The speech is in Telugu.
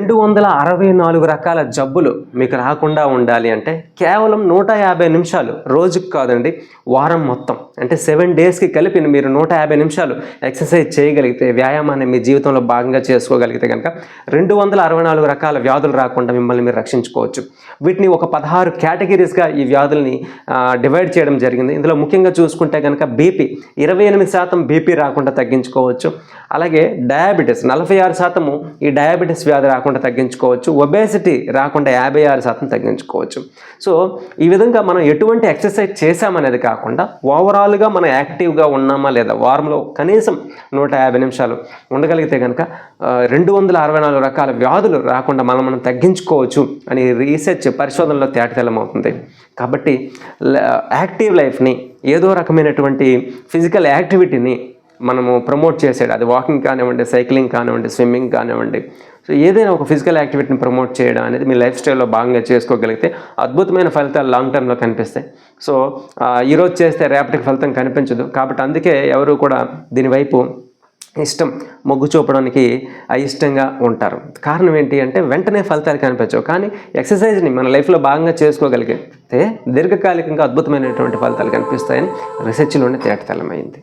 రెండు వందల అరవై నాలుగు రకాల జబ్బులు మీకు రాకుండా ఉండాలి అంటే కేవలం నూట యాభై నిమిషాలు రోజుకు కాదండి వారం మొత్తం. అంటే సెవెన్ డేస్కి కలిపి మీరు నూట యాభై నిమిషాలు ఎక్సర్సైజ్ చేయగలిగితే వ్యాయామాన్ని మీ జీవితంలో భాగంగా చేసుకోగలిగితే కనుక రెండు వందల అరవై నాలుగు రకాల వ్యాధులు రాకుండా మిమ్మల్ని మీరు రక్షించుకోవచ్చు. వీటిని ఒక పదహారు కేటగిరీస్గా ఈ వ్యాధుల్ని డివైడ్ చేయడం జరిగింది. ఇందులో ముఖ్యంగా చూసుకుంటే కనుక బీపీ ఇరవై ఎనిమిది శాతం బీపీ రాకుండా తగ్గించుకోవచ్చు. అలాగే డయాబెటీస్ నలభై ఆరు శాతము ఈ డయాబెటీస్ వ్యాధి రాకుండా తగ్గించుకోవచ్చు. ఒబేసిటీ రాకుండా యాభై ఆరు శాతం తగ్గించుకోవచ్చు. సో ఈ విధంగా మనం ఎటువంటి ఎక్సర్సైజ్ చేశామనేది కాకుండా ఓవరాల్గా మనం యాక్టివ్గా ఉన్నామా లేదా వారంలో కనీసం నూట యాభై నిమిషాలు ఉండగలిగితే కనుక రెండు వందల అరవై నాలుగు రకాల వ్యాధులు రాకుండా మనం మనం తగ్గించుకోవచ్చు అని రీసెర్చ్ పరిశోధనలో తేటతెల్లమవుతుంది కాబట్టి యాక్టివ్ లైఫ్ని ఏదో రకమైనటువంటి ఫిజికల్ యాక్టివిటీని మనము ప్రమోట్ చేసేది. అది వాకింగ్ కానివ్వండి సైక్లింగ్ కానివ్వండి స్విమ్మింగ్ కానివ్వండి. సో ఏదైనా ఒక ఫిజికల్ యాక్టివిటీని ప్రమోట్ చేయడం అనేది మీ లైఫ్ స్టైల్లో భాగంగా చేసుకోగలిగితే అద్భుతమైన ఫలితాలు లాంగ్ టర్మ్లో కనిపిస్తాయి. సో ఈరోజు చేస్తే రేపటికి ఫలితం కనిపించదు. కాబట్టి అందుకే ఎవరు కూడా దీనివైపు ఇష్టం మొగ్గు చూపడానికి అయిష్టంగా ఉంటారు. కారణం ఏంటి అంటే వెంటనే ఫలితాలు కనిపించవు. కానీ ఎక్సర్సైజ్ని మన లైఫ్లో భాగంగా చేసుకోగలిగితే దీర్ఘకాలికంగా అద్భుతమైనటువంటి ఫలితాలు కనిపిస్తాయని రీసెర్చ్లోనే తేటతెల్లమైంది